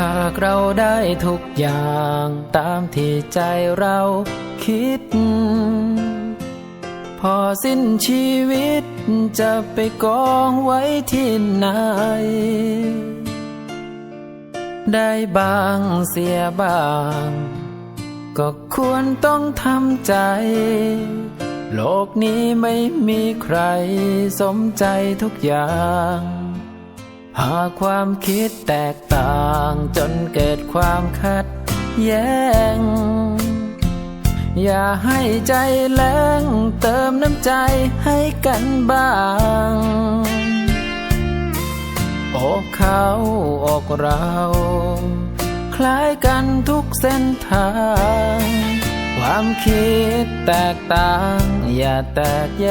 หากเราได้ทุกอย่างตามที่ใจเราคิด พอสิ้นชีวิตจะไปกองไว้ที่ไหน ได้บางเสียบาง ก็ควรต้องทำใจ โลกนี้ไม่มีใครสมใจทุกอย่าง หาความคิดแตกต่างจนเกิดความขัดแย้ง อย่าให้ใจแรงเติมน้ำใจให้กันบ้างอกเขาอกเรา คล้ายกันทุกเส้นทาง ความคิดแตกต่าง อย่าแตกแย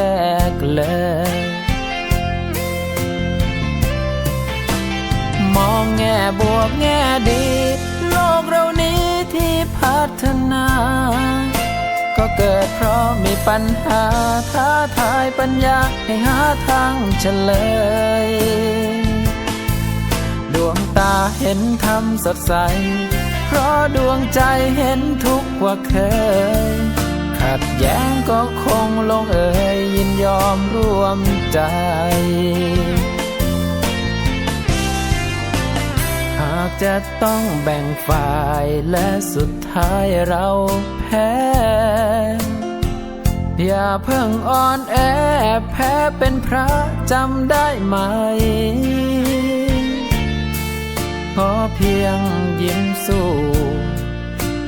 กเลย มองแง่บวกแง่ดี โลกเรานี้ที่พัฒนา ก็เกิดเพราะมีปัญหา ท้าทายปัญญาให้หาทางเฉลย ดวงตาเห็นธรรมสดใส เพราะดวงใจเห็นทุกข์ว่าเคย ขัดแย้งก็คงลงเอยยินยอมร่วมใจากจะต้องแบ่งฝ่ายและสุดท้ายเราแพ้ อย่าเพิ่งอ่อนแอแพ้เป็นพระจำได้ไหม ขอเพียงยิ้มสู้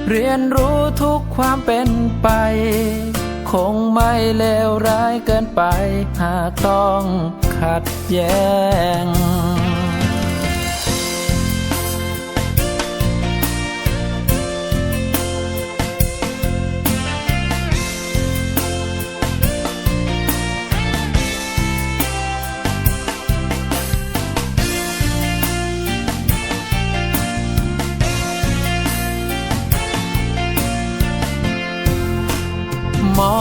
เรียนรู้ทุกความเป็นไป คงไม่เลวร้ายเกินไป หากต้องขัดแย้ง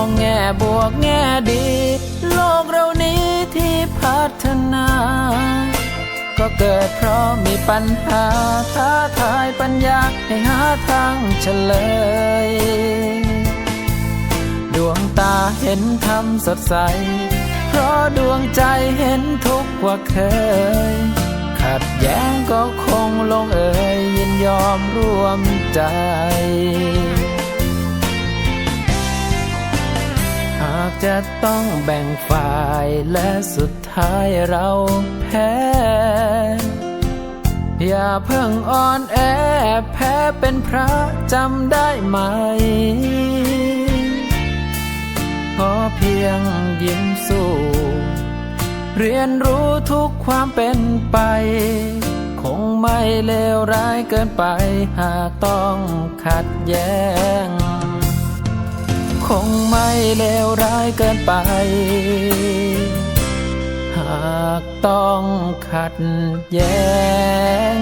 องแง่บวกแง่ดี โลกเรานี้ที่พัฒนา ก็เกิดเพราะมีปัญหา ท้าทายปัญญาให้หาทางเฉลย ดวงตาเห็นธรรมสดใส เพราะดวงใจเห็นทุกข์ว่าเคย ขัดแย้งก็คงลงเอยยินยอมร่วมใจ จะต้องแบ่งฝ่ายและสุดท้ายเราแพ้ อย่าเพิ่งอ่อนแอแพ้เป็นพระจำได้ไหม ขอเพียงยิ้มสู้เรียนรู้ทุกความเป็นไป คงไม่เลวร้ายเกินไปหากต้องขัดแย้ง คงไม่เลวร้ายเกินไป หากต้องขัดแย้ง